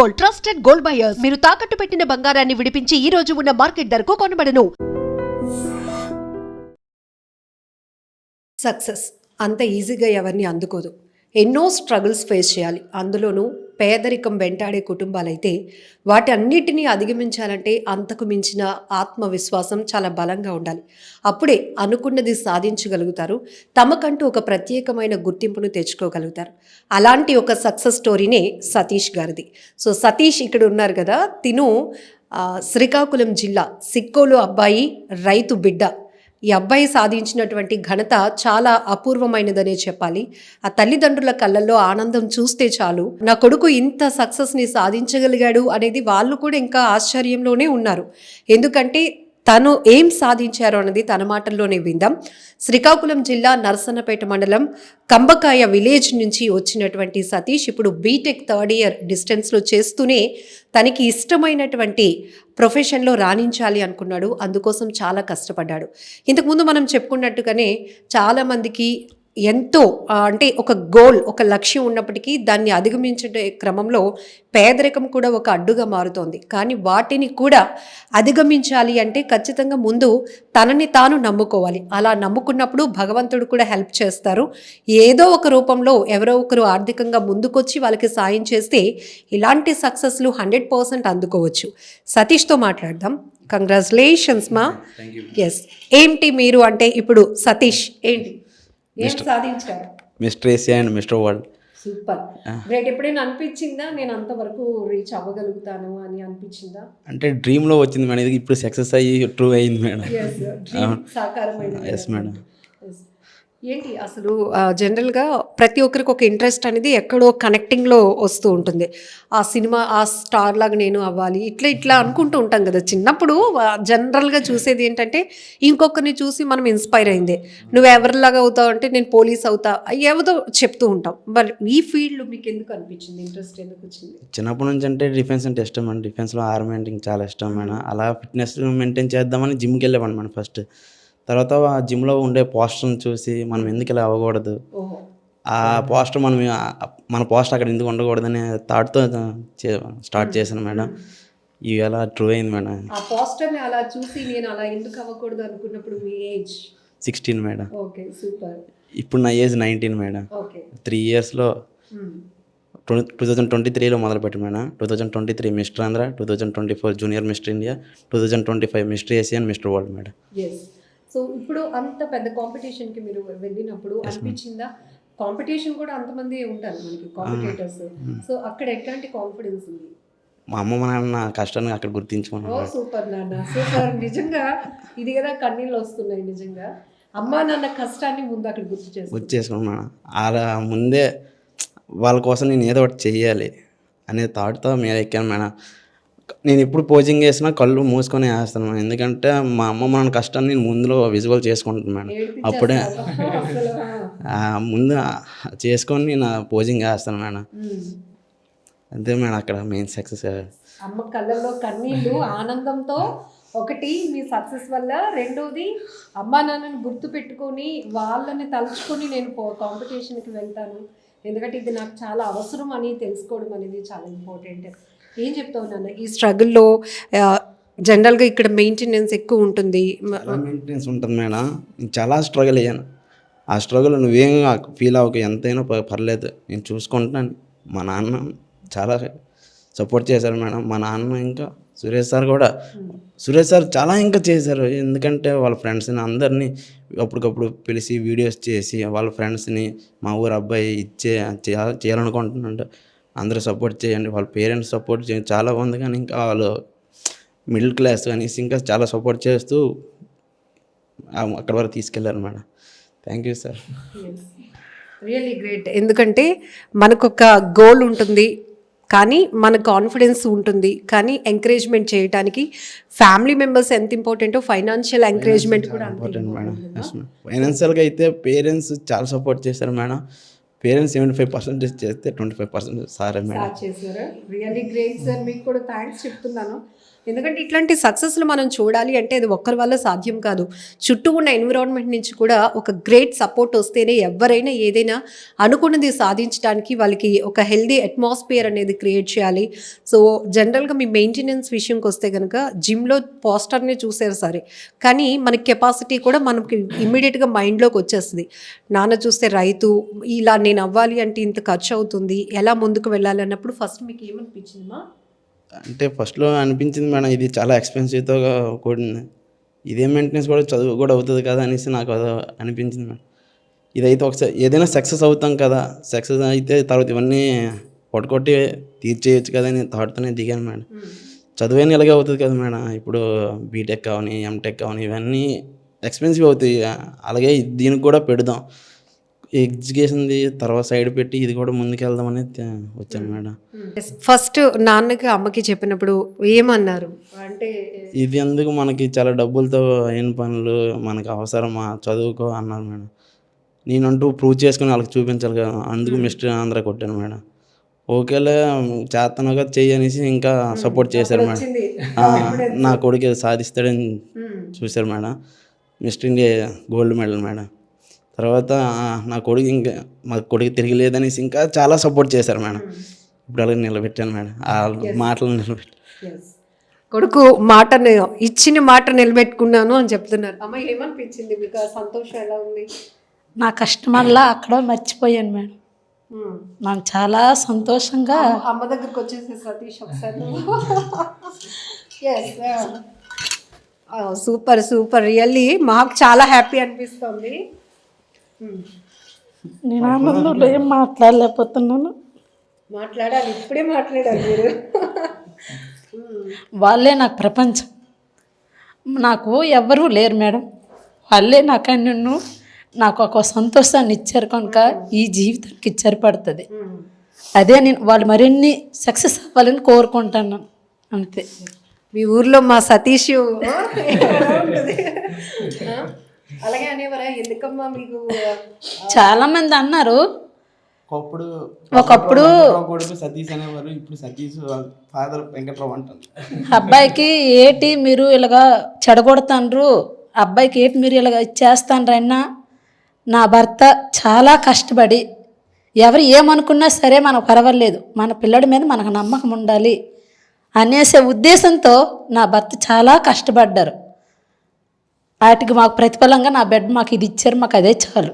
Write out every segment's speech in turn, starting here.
Gold trusted gold buyers. మీరు తాకట్టు పెట్టిన బంగారాన్ని విడిపించి ఈ రోజు ఉన్న మార్కెట్ ధరకు కొనబడను. సక్సెస్. అంత ఈజీగా ఎవరిని అందుకోదు. ఎన్నో స్ట్రగుల్స్ ఫేస్ చేయాలి. అందులోనూ పేదరికం వెంటాడే కుటుంబాలైతే వాటి అన్నిటినీ అధిగమించాలంటే అంతకు మించిన ఆత్మవిశ్వాసం చాలా బలంగా ఉండాలి. అప్పుడే అనుకున్నది సాధించగలుగుతారు. తమకంటూ ఒక ప్రత్యేకమైన గుర్తింపును తెచ్చుకోగలుగుతారు. అలాంటి ఒక సక్సెస్ స్టోరీనే సతీష్ గారిది. సో సతీష్ ఇక్కడ ఉన్నారు కదా తిను శ్రీకాకుళం జిల్లా సిక్కోలు అబ్బాయి రైతు బిడ్డ ఈ అబ్బాయి సాధించినటువంటి ఘనత చాలా అపూర్వమైనదనే చెప్పాలి. ఆ తల్లిదండ్రుల కళ్ళల్లో ఆనందం చూస్తే చాలు. నా కొడుకు ఇంత సక్సెస్ని సాధించగలిగాడు అనేది వాళ్ళు కూడా ఇంకా ఆశ్చర్యంలోనే ఉన్నారు. ఎందుకంటే తను ఏం సాధించారు అన్నది తన మాటల్లోనే విందాం. శ్రీకాకుళం జిల్లా నరసన్నపేట మండలం కంబకాయ విలేజ్ నుంచి వచ్చినటువంటి సతీష్ ఇప్పుడు బీటెక్ థర్డ్ ఇయర్ డిస్టెన్స్లో చేస్తూనే తనకి ఇష్టమైనటువంటి ప్రొఫెషన్లో రాణించాలి అనుకున్నాడు. అందుకోసం చాలా కష్టపడ్డాడు. ఇంతకుముందు మనం చెప్పుకున్నట్టుగానే చాలామందికి ఎంతో అంటే ఒక గోల్ ఒక లక్ష్యం ఉన్నప్పటికీ దాన్ని అధిగమించే క్రమంలో పేదరికం కూడా ఒక అడ్డుగా మారుతోంది. కానీ వాటిని కూడా అధిగమించాలి అంటే ఖచ్చితంగా ముందు తనని తాను నమ్ముకోవాలి. అలా నమ్ముకున్నప్పుడు భగవంతుడు కూడా హెల్ప్ చేస్తారు. ఏదో ఒక రూపంలో ఎవరో ఒకరు ఆర్థికంగా ముందుకొచ్చి వాళ్ళకి సాయం చేస్తే ఇలాంటి సక్సెస్లు హండ్రెడ్ పర్సెంట్ అందుకోవచ్చు. సతీష్తో మాట్లాడదాం. కంగ్రాచులేషన్స్ మా ఎస్ ఏంటి మీరు అంటే ఇప్పుడు సతీష్ ఏంటి? సాధించారు? Mister AC and mister world. Super. Great ఎప్పుడైనా అనిపించిందా? నేను అంతవరకు రీచ్ అవ్వగలుగుతాను అని అనిపించిందా? అంటే డ్రీమ్లో వచ్చింది మేడం. ఇది ఇప్పుడు సక్సెస్ అయ్యి ట్రూ అయింది మేడం. సాకారమైంది yes madam. ఏంటి అసలు జనరల్గా ప్రతి ఒక్కరికి ఒక ఇంట్రెస్ట్ అనేది ఎక్కడో కనెక్టింగ్లో వస్తూ ఉంటుంది. ఆ సినిమా ఆ స్టార్ లాగా నేను అవ్వాలి ఇట్లా ఇట్లా అనుకుంటూ ఉంటాం కదా. చిన్నప్పుడు జనరల్గా చూసేది ఏంటంటే ఇంకొకరిని చూసి మనం ఇన్స్పైర్ అయింది. నువ్వు ఎవరిలాగా అవుతావు అంటే నేను పోలీస్ అవుతా ఏదో చెప్తూ ఉంటాం. మరి ఈ ఫీల్డ్ మీకు ఎందుకు అనిపించింది? ఇంట్రెస్ట్ ఎందుకు వచ్చింది? చిన్నప్పటి నుంచి అంటే డిఫెన్స్ అంటే ఇష్టం అండి. డిఫెన్స్లో ఆర్మీ అంటే చాలా ఇష్టం. అలా ఫిట్నెస్ మెయింటైన్ చేద్దామని జిమ్కి వెళ్ళేవాడిని మనం ఫస్ట్. తర్వాత ఆ జిమ్లో ఉండే పోస్టర్ని చూసి మనం ఎందుకు ఇలా అవ్వకూడదు? ఆ పోస్టర్ మనం మన పోస్టర్ అక్కడ ఎందుకు ఉండకూడదనే థాట్తో స్టార్ట్ చేశాను మేడం. ఇవి అలా ట్రూ అయింది మేడం. ఆ పోస్టర్ని అలా చూసి నేను అలా ఎందుకు అవ్వకూడదు అనుకున్నప్పుడు మీ age? Sixteen madam. Okay super. ఇప్పుడు నా age nineteen madam. Okay. Three ఇయర్స్లో టూ టూ థౌజండ్ ట్వంటీ త్రీలో మొదలుపెట్టి madam. Two thousand twenty three mister Andhra two thousand twenty four junior mister India two thousand twenty five mister Asian mister world madam. So ఇప్పుడు అంత పెద్ద కాంపిటీషన్కి మీరు వెళ్ళినప్పుడు అనిపించిందా? Competition కూడా అంతమంది ఉంటారు మనకి కాంపిటేటర్స్ సో అక్కడ ఎట్లాంటి కాన్ఫిడెన్స్ ఉంది? మా అమ్మ మా నాన్న కష్టాన్ని అక్కడ గుర్తించుకున్నాను ఓ సూపర్ నాన్న సూపర్. నిజంగా ఇది కదా కన్నీళ్ళు వస్తున్నాయి నిజంగా. అమ్మా నాన్న కష్టాన్ని ముందు అక్కడ గుర్తు చేస్తారు గుర్తు చేసుకున్నాను అలా ముందే వాళ్ళ కోసం నేను ఏదో ఒకటి చెయ్యాలి అనే థాట్తో మీద ఎక్కాను మేడం. నేను ఎప్పుడు పోజింగ్ చేసినా కళ్ళు మూసుకొని వేస్తాను మేడం. ఎందుకంటే మా అమ్మ మా నాన్న కష్టాన్ని నేను ముందులో విజువల్ చేసుకుంటాను మేడం. అప్పుడే ముందు చేసుకొని నేను పోజింగ్ వేస్తాను మేడం. అంతే మేడం అక్కడ మెయిన్ సక్సెస్ అమ్మ కళ్ళల్లో కన్నీళ్ళు ఆనందంతో ఒకటి మీ సక్సెస్ వల్ల రెండోది అమ్మా నాన్నని గుర్తు పెట్టుకొని వాళ్ళని తలుచుకొని నేను కాంపిటీషన్కి వెళ్తాను. ఎందుకంటే ఇది నాకు చాలా అవసరం అని తెలుసుకోవడం అనేది చాలా ఇంపార్టెంట్ ఏం చెప్తావు నాన్న? ఈ స్ట్రగుల్లో జనరల్గా ఇక్కడ మెయింటెనెన్స్ ఎక్కువ ఉంటుంది. మెయింటెనెన్స్ ఉంటుంది మేడం. నేను చాలా స్ట్రగుల్ అయ్యాను. ఆ స్ట్రగుల్ నువ్వేం ఫీల్ అవ్వకు ఎంతైనా పర్లేదు. నేను చూసుకుంటాను మా నాన్న చాలా సపోర్ట్ చేశారు మేడం. మా నాన్న ఇంకా సురేష్ సార్ కూడా సురేష్ సార్ చాలా ఇంకా చేశారు. ఎందుకంటే వాళ్ళ ఫ్రెండ్స్ని అందరినీ అప్పటికప్పుడు పిలిచి వీడియోస్ చేసి వాళ్ళ ఫ్రెండ్స్ని మా ఊరు అబ్బాయి ఇచ్చే చేయ- చేయాలనుకుంటున్నాడు. అందరూ సపోర్ట్ చేయండి వాళ్ళ పేరెంట్స్ సపోర్ట్ చేయండి. చాలా ఉంది కానీ ఇంకా వాళ్ళు మిడిల్ క్లాస్ అనేసి ఇంకా చాలా సపోర్ట్ చేస్తూ అక్కడి వరకు తీసుకెళ్ళారు madam. Thank you sir really great ఎందుకంటే మనకొక గోల్ ఉంటుంది కానీ మన కాన్ఫిడెన్స్ ఉంటుంది. కానీ ఎంకరేజ్మెంట్ చేయడానికి ఫ్యామిలీ మెంబర్స్ ఎంత ఇంపార్టెంటో ఫైనాన్షియల్ ఎంకరేజ్మెంట్ కూడా ఇంపార్టెంట్ మేడం. ఫైనాన్షియల్గా అయితే పేరెంట్స్ చాలా సపోర్ట్ చేశారు madam. Parents seventy five percentage చేస్తే ట్వంటీ ఫైవ్ పర్సెంట్ సారే మేడం. చేశారు? రియల్లీ గ్రేట్ సార్ మీకు కూడా థ్యాంక్స్ చెప్తున్నాను. ఎందుకంటే ఇట్లాంటి సక్సెస్లు మనం చూడాలి అంటే అది ఒక్కరి వల్ల సాధ్యం కాదు. చుట్టూ ఉన్న ఎన్విరాన్మెంట్ నుంచి కూడా ఒక గ్రేట్ సపోర్ట్ వస్తేనే ఎవరైనా ఏదైనా అనుకున్నది సాధించడానికి వాళ్ళకి ఒక హెల్దీ అట్మాస్ఫియర్ అనేది క్రియేట్ చేయాలి. సో జనరల్గా మీ మెయింటెనెన్స్ విషయంకి వస్తే కనుక జిమ్లో పోస్టర్ని చూసారు సరే. కానీ మన కెపాసిటీ కూడా మనకి ఇమ్మీడియట్గా మైండ్లోకి వచ్చేస్తుంది. నాన్న చూస్తే రైతు ఇలా నేను అవ్వాలి అంటే ఇంత ఖర్చు అవుతుంది ఎలా ముందుకు వెళ్ళాలి అన్నప్పుడు ఫస్ట్ మీకు ఏమనిపించిందమ్మా అంటే ఫస్ట్లో అనిపించింది మేడం ఇది చాలా ఎక్స్పెన్సివ్తో కూడింది. ఇదే మెయింటెనెన్స్ కూడా చదువు కూడా అవుతుంది కదా అనేసి నాకు అది అనిపించింది మేడం. ఇదైతే ఒకసారి ఏదైనా సక్సెస్ అవుతాం కదా సక్సెస్ అయితే తర్వాత ఇవన్నీ కొట్టుకొట్టి తీర్చేయచ్చు కదా అని థాట్తోనే దిగాను మేడం. చదువైనా ఇలాగే అవుతుంది కదా మేడం. ఇప్పుడు బీటెక్ కావని ఎంటెక్ కావని ఇవన్నీ ఎక్స్పెన్సివ్ అవుతాయి. అలాగే దీనికి కూడా పెడదాం. ఎడ్యుకేషన్ది తర్వాత సైడ్ పెట్టి ఇది కూడా ముందుకెళ్దామని వచ్చాను మేడం. ఫస్ట్ నాన్నకి అమ్మకి చెప్పినప్పుడు ఏమన్నారు? అంటే ఇది ఎందుకు మనకి చాలా డబ్బులతో అయిన పనులు మనకు అవసరమా? చదువుకో అన్నారు మేడం. నేనంటూ ప్రూవ్ చేసుకుని వాళ్ళకి చూపించాలి కదా. అందుకు మిస్టర్ ఆంధ్ర కొట్టాను మేడం. ఓకేలే చేస్తాను కదా చెయ్యి అనేసి ఇంకా సపోర్ట్ చేశారు మేడం. నా కొడుకు సాధిస్తాడని చూశారు madam. Mister India gold medal madam. తర్వాత నా కొడుకు ఇంకా మా కొడుకు తిరిగిలేదనేసి ఇంకా చాలా సపోర్ట్ చేశారు మేడం. ఇప్పుడు అలాగే నిలబెట్టాను మేడం. ఆ మాటలు నిలబెట్టాను కొడుకు మాటను ఇచ్చిన మాట నిలబెట్టుకున్నాను అని చెప్తున్నారు. అమ్మ ఏమనిపించింది మీకు? ఆ సంతోషం ఎలా ఉంది? నా కష్టమల్లా అక్కడ మర్చిపోయాను మేడం. ఉమ్. నాకు చాలా సంతోషంగా అమ్మ దగ్గరకు వచ్చేసి సతీష్ ఒకసారి. Super super. రియల్లీ మాకు చాలా హ్యాపీ అనిపిస్తుంది. నేను ఆనందంలో ఏం మాట్లాడలేకపోతున్నాను? మాట్లాడాలి ఇప్పుడే మాట్లాడాలి మీరు. వాళ్ళే నాకు ప్రపంచం. నాకు ఎవ్వరూ లేరు మేడం. వాళ్ళే నాకు నిన్ను నాకు ఒక సంతోషాన్ని ఇచ్చారు కనుక ఈ జీవితానికి ఇచ్చారు పడుతుంది. అదే నేను వాళ్ళు మరిన్ని సక్సెస్ అవ్వాలని కోరుకుంటాను. అంతే. మీ ఊర్లో మా సతీష్? అలాగే అనేవారా? ఎందుకమ్మా మీకు చాలా మంది అన్నారు. ఒకప్పుడు ఒకప్పుడు కొడుకు సతీష్ అనేవారు ఇప్పుడు సతీష్ ఫాదర్ వెంకట్రావు అంటారు. అబ్బాయికి ఏటి మీరు ఇలాగా చెడగొడతాండ్రు? అబ్బాయికి ఏటి మీరు ఇలాగ చేస్తాండ్రు అన్నా నా భర్త చాలా కష్టపడి ఎవరు ఏమనుకున్నా సరే మనకు పర్వాలేదు. మన పిల్లడి మీద మనకు నమ్మకం ఉండాలి అనేసే ఉద్దేశంతో నా భర్త చాలా కష్టపడ్డారు. వాటికి మాకు ప్రతిఫలంగా నా బెడ్ మాకు ఇది ఇచ్చారు మాకు అదే చాలు.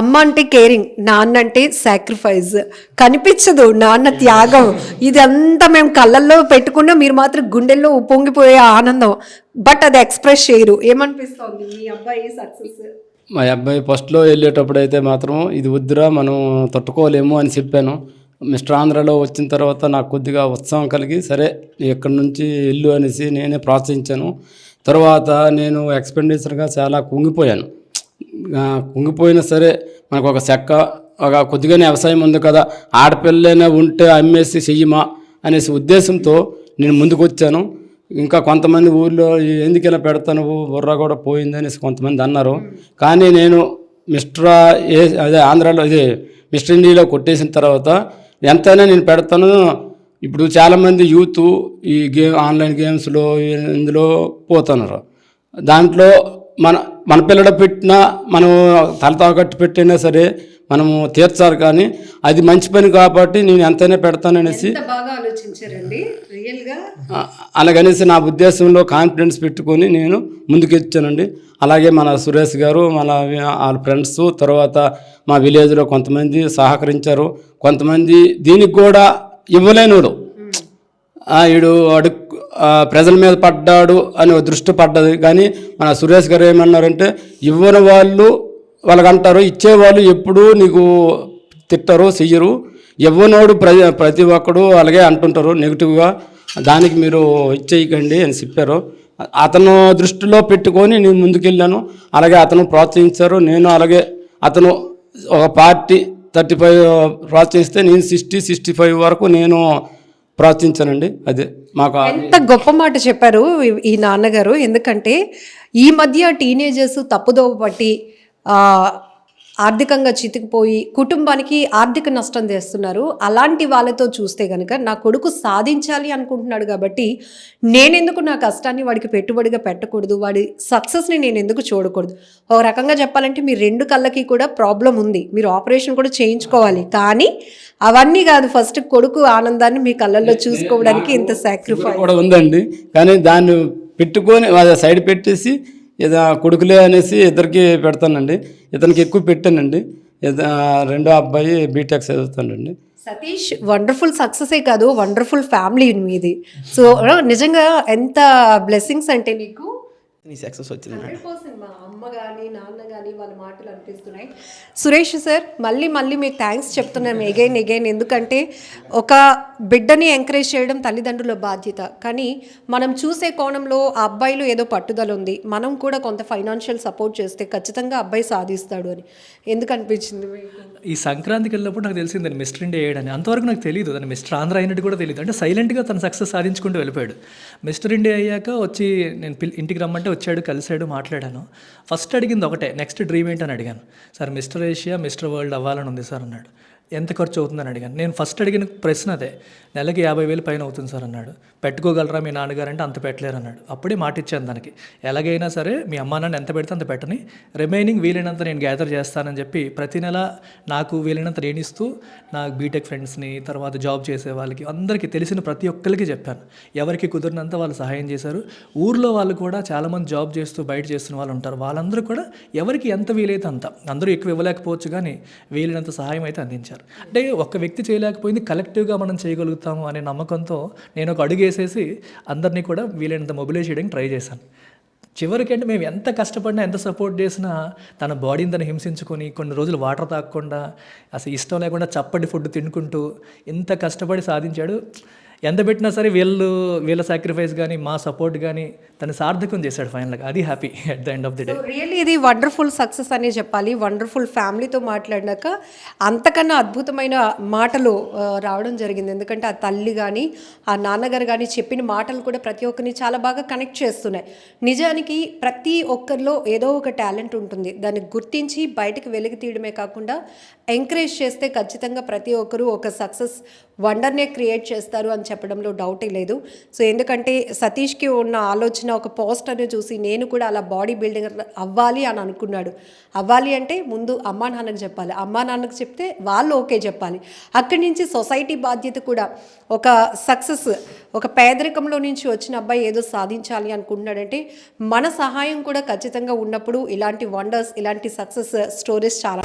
అమ్మ అంటే కేరింగ్ నాన్న అంటే సాక్రిఫైస్ కనిపించదు నాన్న త్యాగం. ఇదంతా మేము కళ్ళల్లో పెట్టుకున్నా మీరు మాత్రం గుండెల్లో ఉప్పొంగిపోయే ఆనందం. బట్ అది ఎక్స్ప్రెస్ చేయరు. ఏమనిపిస్తోంది మీ అబ్బాయి సక్సెస్ మా అబ్బాయి ఫస్ట్లో వెళ్ళేటప్పుడు అయితే మాత్రం ఇది వద్దురా మనం తట్టుకోలేము అని చెప్పాను. మిస్టర్ ఆంధ్రాలో వచ్చిన తర్వాత నాకు కొద్దిగా ఉత్సాహం కలిగి సరే ఇక్కడి నుంచి వెళ్ళు అనేసి నేనే ప్రోత్సహించాను. తర్వాత నేను ఎక్స్పెండిచర్గా చాలా కుంగిపోయాను. కుంగిపోయినా సరే మనకు ఒక చెక్క ఒక కొద్దిగానే వ్యవసాయం ఉంది కదా ఆడపిల్లైనా ఉంటే అమ్మేసి చెయ్యమా అనేసి ఉద్దేశంతో నేను ముందుకు వచ్చాను ఇంకా కొంతమంది ఊళ్ళో ఎందుకు ఇలా పెడతాను బుర్ర కూడా పోయింది అనేసి కొంతమంది అన్నారు. కానీ నేను మిస్టర్ ఏ అదే ఆంధ్రాలో ఇది మిస్టర్ ఇండియాలో కొట్టేసిన తర్వాత ఎంతైనా నేను పెడతాను ఇప్పుడు చాలామంది యూత్ ఈ గేమ్ ఆన్లైన్ గేమ్స్లో ఇందులో పోతున్నారు. దాంట్లో మన మన పిల్లడ పెట్టినా మనం తల తాకట్టు పెట్టినా సరే మనము తీర్చాలి కానీ అది మంచి పని కాబట్టి నేను ఎంతైనా పెడతాననేసి అలాగనేసి నా ఉద్దేశంలో కాన్ఫిడెన్స్ పెట్టుకొని నేను ముందుకెచ్చానండి. అలాగే మన సురేష్ గారు మన వాళ్ళ ఫ్రెండ్స్ తర్వాత మా విలేజ్లో కొంతమంది సహకరించారు. కొంతమంది దీనికి కూడా ఇవ్వలేనివాడు ఆయుడు అడుక్కు ప్రజల మీద పడ్డాడు అని దృష్టి పడ్డది. కానీ మన సురేష్ గారు ఏమన్నారంటే ఇవ్వని వాళ్ళు వాళ్ళకంటారు ఇచ్చేవాళ్ళు ఎప్పుడూ నీకు తిట్టరు చెయ్యరు. ఇవ్వనోడు ప్ర ప్రతి ఒక్కడు అలాగే అంటుంటారు నెగిటివ్గా. దానికి మీరు ఇచ్చేయకండి అని చెప్పారు. అతను దృష్టిలో పెట్టుకొని నేను ముందుకెళ్ళాను. అలాగే అతను ప్రోత్సహించారు. నేను అలాగే అతను ఒక పార్టీ థర్టీ ఫైవ్ ప్రోత్సహిస్తే నేను సిక్స్టీ సిక్స్టీ ఫైవ్ వరకు నేను ప్రోత్సహించానండి అదే మాకు ఎంత గొప్ప మాట చెప్పారు ఈ- నాన్నగారు. ఎందుకంటే ఈ మధ్య టీనేజర్స్ తప్పుదోవ పట్టి ఆర్థికంగా చితికిపోయి కుటుంబానికి ఆర్థిక నష్టం చేస్తున్నారు అలాంటి వాళ్ళతో చూస్తే కనుక నా కొడుకు సాధించాలి అనుకుంటున్నాడు కాబట్టి నేనెందుకు నా కష్టాన్ని వాడికి పెట్టుబడిగా పెట్టకూడదు? వాడి సక్సెస్ని నేను ఎందుకు చూడకూడదు? ఒక రకంగా చెప్పాలంటే మీ రెండు కళ్ళకి కూడా ప్రాబ్లం ఉంది. మీరు ఆపరేషన్ కూడా చేయించుకోవాలి. కానీ అవన్నీ కాదు. ఫస్ట్ కొడుకు ఆనందాన్ని మీ కళ్ళల్లో చూసుకోవడానికి ఇంత సాక్రిఫైస్ కూడా ఉందండి. కానీ దాన్ని పెట్టుకొని సైడ్ పెట్టేసి ఇది కొడుకులే అనేసి ఇద్దరికి పెడతానండి. ఇతనికి ఎక్కువ పెట్టానండి. ఇద- రెండో అబ్బాయి బీటెక్ చదువుతానండి సతీష్ వండర్ఫుల్ సక్సెసే కాదు వండర్ఫుల్ ఫ్యామిలీ మీది. సో నిజంగా ఎంత బ్లెస్సింగ్స్ అంటే నీకు నీ సక్సెస్ వచ్చింది. అమ్మ కానీ నాన్న కానీ వాళ్ళ మాటలు అనిపిస్తున్నాయి. సురేష్ సార్ మళ్ళీ మళ్ళీ మీకు థ్యాంక్స్ చెప్తున్నాం ఎగైన్ ఎగైన్ ఎందుకంటే ఒక బిడ్డని ఎంకరేజ్ చేయడం తల్లిదండ్రుల బాధ్యత. కానీ మనం చూసే కోణంలో ఆ అబ్బాయిలో ఏదో పట్టుదల ఉంది. మనం కూడా కొంత ఫైనాన్షియల్ సపోర్ట్ చేస్తే ఖచ్చితంగా అబ్బాయి సాధిస్తాడు అని. ఎందుకు అనిపించింది మీకు? ఈ సంక్రాంతికి వెళ్ళినప్పుడు నాకు తెలిసింది దాన్ని మిస్టర్ ఇండియా వేయడని అంతవరకు నాకు తెలియదు దాన్ని మిస్టర్ ఆంధ్ర అయినట్టు కూడా తెలియదు అంటే సైలెంట్గా తన సక్సెస్ సాధించుకుంటూ వెళ్ళిపోయాడు. మిస్టర్ ఇండియా అయ్యాక వచ్చి నేను పిల్ ఇంటికి రమ్మంటే వచ్చాడు కలిశాడు మాట్లాడాను. ఫస్ట్ అడిగింది ఒకటే నెక్స్ట్ డ్రీమ్ ఏంటని అడిగాను. Sir mister Asia mister world అవ్వాలని ఉంది సార్ అన్నాడు. ఎంత ఖర్చు అవుతుందని అడిగాను. నేను ఫస్ట్ అడిగిన ప్రశ్న అదే నెలకి యాభై వేలు పైన అవుతుంది సార్ అన్నాడు. పెట్టుకోగలరా మీ నాన్నగారు అంటే అంత పెట్టలేరు అన్నాడు. అప్పుడే మాట ఇచ్చాను దానికి. ఎలాగైనా సరే మీ అమ్మా నాన్న ఎంత పెడితే అంత పెట్టని రిమైనింగ్ వీలైనంత నేను గ్యాదర్ చేస్తానని చెప్పి ప్రతి నెల నాకు వీలైనంత రేణిస్తూ ఇస్తూ నా బీటెక్ ఫ్రెండ్స్ని తర్వాత జాబ్ చేసే వాళ్ళకి అందరికీ తెలిసిన ప్రతి ఒక్కరికి చెప్పాను. ఎవరికి కుదిరినంత వాళ్ళు సహాయం చేశారు. ఊర్లో వాళ్ళు కూడా చాలామంది జాబ్ చేస్తూ బయట చేస్తున్న వాళ్ళు ఉంటారు. వాళ్ళందరూ కూడా ఎవరికి ఎంత వీలైతే అంత అందరూ ఎక్కువ ఇవ్వలేకపోవచ్చు కానీ వీలైనంత సహాయం అయితే అందించారు. అంటే ఒక వ్యక్తి చేయలేకపోయింది కలెక్టివ్గా మనం చేయగలుగుతాము అనే నమ్మకంతో నేను ఒక అడుగు వేసేసి అందరినీ కూడా వీలైనంత మొబిలైజ్ చేయడానికి ట్రై చేశాను. చివరికి అంటే మేము ఎంత కష్టపడినా ఎంత సపోర్ట్ చేసినా తన బాడీని తను హింసించుకొని కొన్ని రోజులు వాటర్ తాగకుండా అసలు ఇష్టం లేకుండా చప్పటి ఫుడ్ తినుకుంటూ ఇంత కష్టపడి సాధించాడు. ఎంత పెట్టినా సరే వీళ్ళు వీళ్ళ సాక్రిఫైస్ కానీ మా సపోర్ట్ కానీ తను సార్థకం చేశాడు ఫైనల్గా అది happy at the end of the day really ఇది వండర్ఫుల్ సక్సెస్ అనే చెప్పాలి. వండర్ఫుల్ ఫ్యామిలీతో మాట్లాడినాక అంతకన్నా అద్భుతమైన మాటలు రావడం జరిగింది. ఎందుకంటే ఆ తల్లి కానీ ఆ నాన్నగారు కానీ చెప్పిన మాటలు కూడా ప్రతి ఒక్కరిని చాలా బాగా కనెక్ట్ చేస్తున్నాయి. నిజానికి ప్రతి ఒక్కరిలో ఏదో ఒక టాలెంట్ ఉంటుంది. దాన్ని గుర్తించి బయటకు వెలికి తీయడమే కాకుండా ఎంకరేజ్ చేస్తే ఖచ్చితంగా ప్రతి ఒక్కరూ ఒక సక్సెస్ వండర్నే క్రియేట్ చేస్తారు అని చెప్పడంలో డౌటే లేదు. సో ఎందుకంటే సతీష్కి ఉన్న ఆలోచన ఒక పోస్టర్ని చూసి నేను కూడా అలా బాడీ బిల్డింగ్ అవ్వాలి అని అనుకున్నాడు. అవ్వాలి అంటే ముందు అమ్మా నాన్నకు చెప్పాలి. అమ్మా నాన్నకు చెప్తే వాళ్ళు ఓకే చెప్పాలి. అక్కడి నుంచి సొసైటీ బాధ్యత కూడా ఒక సక్సెస్ ఒక పేదరికంలో నుంచి వచ్చిన అబ్బాయి ఏదో సాధించాలి అనుకుంటున్నాడంటే మన సహాయం కూడా ఖచ్చితంగా ఉన్నప్పుడు ఇలాంటి వండర్స్ ఇలాంటి సక్సెస్ స్టోరీస్ చాలా